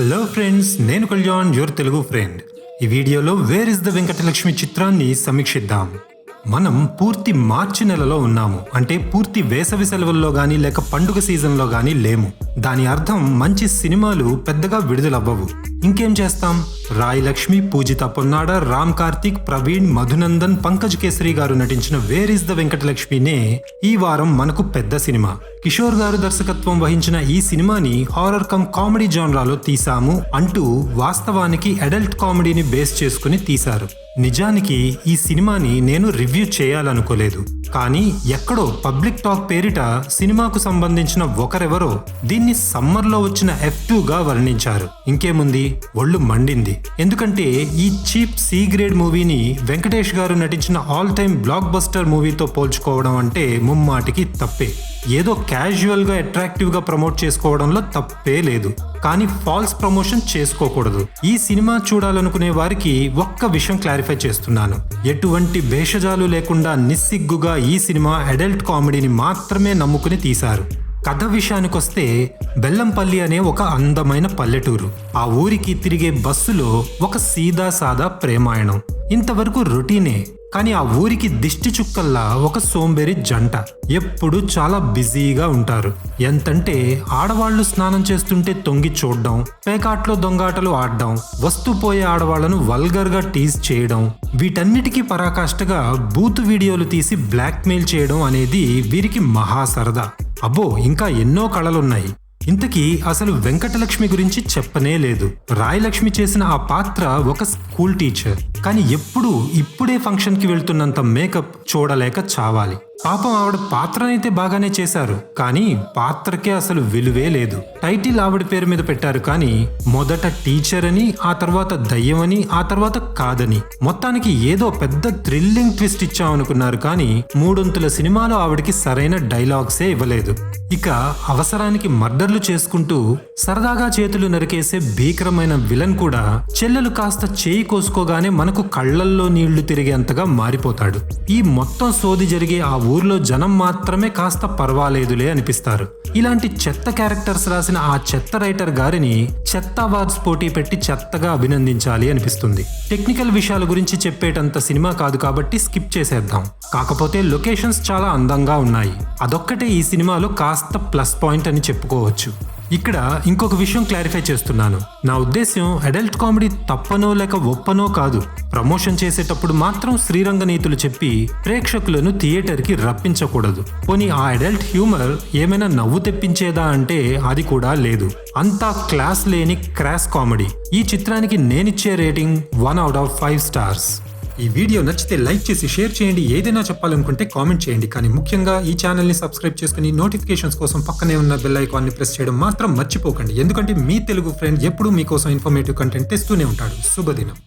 Hello friends నేను Kalyan your Telugu friend ఈ వీడియోలో వేర్ ఇస్ ద వెంకటలక్ష్మి చిత్రాన్ని సమీక్షిద్దాం. మనం పూర్తి మార్చి నెలలో ఉన్నాము. అంటే పూర్తి వేసవి సెలవుల్లో కానీ లేక పండుగ సీజన్లో కానీ లేము. దాని అర్థం మంచి సినిమాలు పెద్దగా విడుదలవ్వవు. ఇంకేం చేస్తాం? రాయ్ లక్ష్మి పూజిత పొన్నాడ రామ్ కార్తిక్ ప్రవీణ్ మధునందన్ పంకజ్ కేసరి గారు నటించిన వేర్ ఇస్ ద వెంకటలక్ష్మినే ఈ వారం మనకు పెద్ద సినిమా. కిషోర్ గారు దర్శకత్వం వహించిన ఈ సినిమాని హారర్ కమ్ కామెడీ జాన్రాలో తీసాము అంటూ వాస్తవానికి అడల్ట్ కామెడీని బేస్ చేసుకుని తీశారు. నిజానికి ఈ సినిమాని నేను రివ్యూ చేయాలనుకోలేదు. కానీ ఎక్కడో పబ్లిక్ టాక్ పేరిట సినిమాకు సంబంధించిన ఒకరెవరో దీన్ని సమ్మర్లో వచ్చిన ఎఫ్గా వర్ణించారు. ఇంకేముంది? ఒళ్ళు మండింది. ఎందుకంటే ఈ చీప్ సి గ్రేడ్ మూవీని వెంకటేష్ గారు నటించిన ఆల్ టైమ్ బ్లాక్ బస్టర్ మూవీతో పోల్చుకోవడం అంటే ముమ్మాటికి తప్పే. ఏదో క్యాజువల్గా అట్రాక్టివ్గా ప్రమోట్ చేసుకోవడంలో తప్పే లేదు. కానీ ఫాల్స్ ప్రమోషన్ చేసుకోకూడదు. ఈ సినిమా చూడాలనుకునే వారికి ఒక్క విషయం క్లారిఫై చేస్తున్నాను. ఎటువంటి భేషజాలు లేకుండా నిస్సిగ్గుగా ఈ సినిమా అడల్ట్ కామెడీని మాత్రమే నమ్ముకుని తీశారు. కథ విషయానికొస్తే బెల్లంపల్లి అనే ఒక అందమైన పల్లెటూరు. ఆ ఊరికి తిరిగే బస్సులో ఒక సీదా సాదా ప్రేమాయణం. ఇంతవరకు రొటీనే కానీ ఆ ఊరికి దిష్టి చుక్కల్లా ఒక సోంబేరి జంట. ఎప్పుడు చాలా బిజీగా ఉంటారు. ఎంతంటే ఆడవాళ్ళు స్నానం చేస్తుంటే తొంగి చూడడం పేకాట్లో దొంగాటలు ఆడడం వస్తూ పోయే ఆడవాళ్ళను వల్గర్గా టీజ్ చేయడం వీటన్నిటికీ పరాకాష్ఠగా బూత్ వీడియోలు తీసి బ్లాక్మెయిల్ చేయడం అనేది వీరికి మహా సరదా అబ్బో ఇంకా ఎన్నో కళలున్నాయి. ఇంతకీ అసలు వెంకటలక్ష్మి గురించి చెప్పనే లేదు. రాయలక్ష్మి చేసిన ఆ పాత్ర ఒక స్కూల్ టీచర్. కానీ ఎప్పుడు ఇప్పుడే ఫంక్షన్కి వెళ్తున్నంత మేకప్ చూడలేక చావాలి. పాపం ఆవిడ పాత్రనైతే బాగానే చేశారు కానీ పాత్రకే అసలు విలువే లేదు. టైటిల్ ఆవిడ పేరు మీద పెట్టారు కానీ మొదట టీచర్ అని ఆ తర్వాత దయ్యమని ఆ తర్వాత కాదని. మొత్తానికి ఏదో పెద్ద థ్రిల్లింగ్ ట్విస్ట్ ఇచ్చామనుకున్నారు కానీ మూడొంతుల సినిమాలో ఆవిడకి సరైన డైలాగ్సే ఇవ్వలేదు. ఇక అవసరానికి మర్డర్లు చేసుకుంటూ సరదాగా చేతులు నరికేసే భీకరమైన విలన్ కూడా చెల్లెలు కాస్త చేయి కోసుకోగానే మనకు కళ్ళల్లో నీళ్ళు తిరిగేంతగా మారిపోతాడు. ఈ మొత్తం సోది జరిగే ఆ ఊర్లో జనం మాత్రమే కాస్త పర్వాలేదులే అనిపిస్తారు. ఇలాంటి చెత్త క్యారెక్టర్స్ రాసిన ఆ చెత్త రైటర్ గారిని చెత్త అవార్డ్స్ పోటీ పెట్టి చెత్తగా అభినందించాలి అనిపిస్తుంది. టెక్నికల్ విషయాల గురించి చెప్పేటంత సినిమా కాదు కాబట్టి స్కిప్ చేసేద్దాం. కాకపోతే లొకేషన్స్ చాలా అందంగా ఉన్నాయి. అదొక్కటే ఈ సినిమాలో కాస్త ప్లస్ పాయింట్ అని చెప్పుకోవచ్చు. ఇక్కడ ఇంకొక విషయం క్లారిఫై చేస్తున్నాను. నా ఉద్దేశ్యం అడల్ట్ కామెడీ తప్పనో లేక ఒప్పనో కాదు. ప్రమోషన్ చేసేటప్పుడు మాత్రం శ్రీరంగ నీతులు చెప్పి ప్రేక్షకులను థియేటర్కి రప్పించకూడదు. పోనీ ఆ అడల్ట్ హ్యూమర్ ఏమైనా నవ్వు తెప్పించేదా అంటే అది కూడా లేదు. అంతా క్లాస్ లేని క్రాస్ కామెడీ ఈ చిత్రానికి నేనిచ్చే rating one out of five stars ఈ వీడియో నచ్చితే లైక్ చేసి షేర్ చేయండి. ఏదైనా చెప్పాలనుకుంటే కామెంట్ చేయండి. కానీ ముఖ్యంగా ఈ ఛానల్ని సబ్స్క్రైబ్ చేసుకుని నోటిఫికేషన్స్ కోసం పక్కనే ఉన్న బెల్ ఐకాన్ని ప్రెస్ చేయడం మాత్రం మర్చిపోకండి. ఎందుకంటే మీ తెలుగు ఫ్రెండ్ ఎప్పుడూ మీకోసం ఇన్ఫర్మేటివ్ కంటెంట్ తెస్తూనే ఉంటాడు. శుభదినం.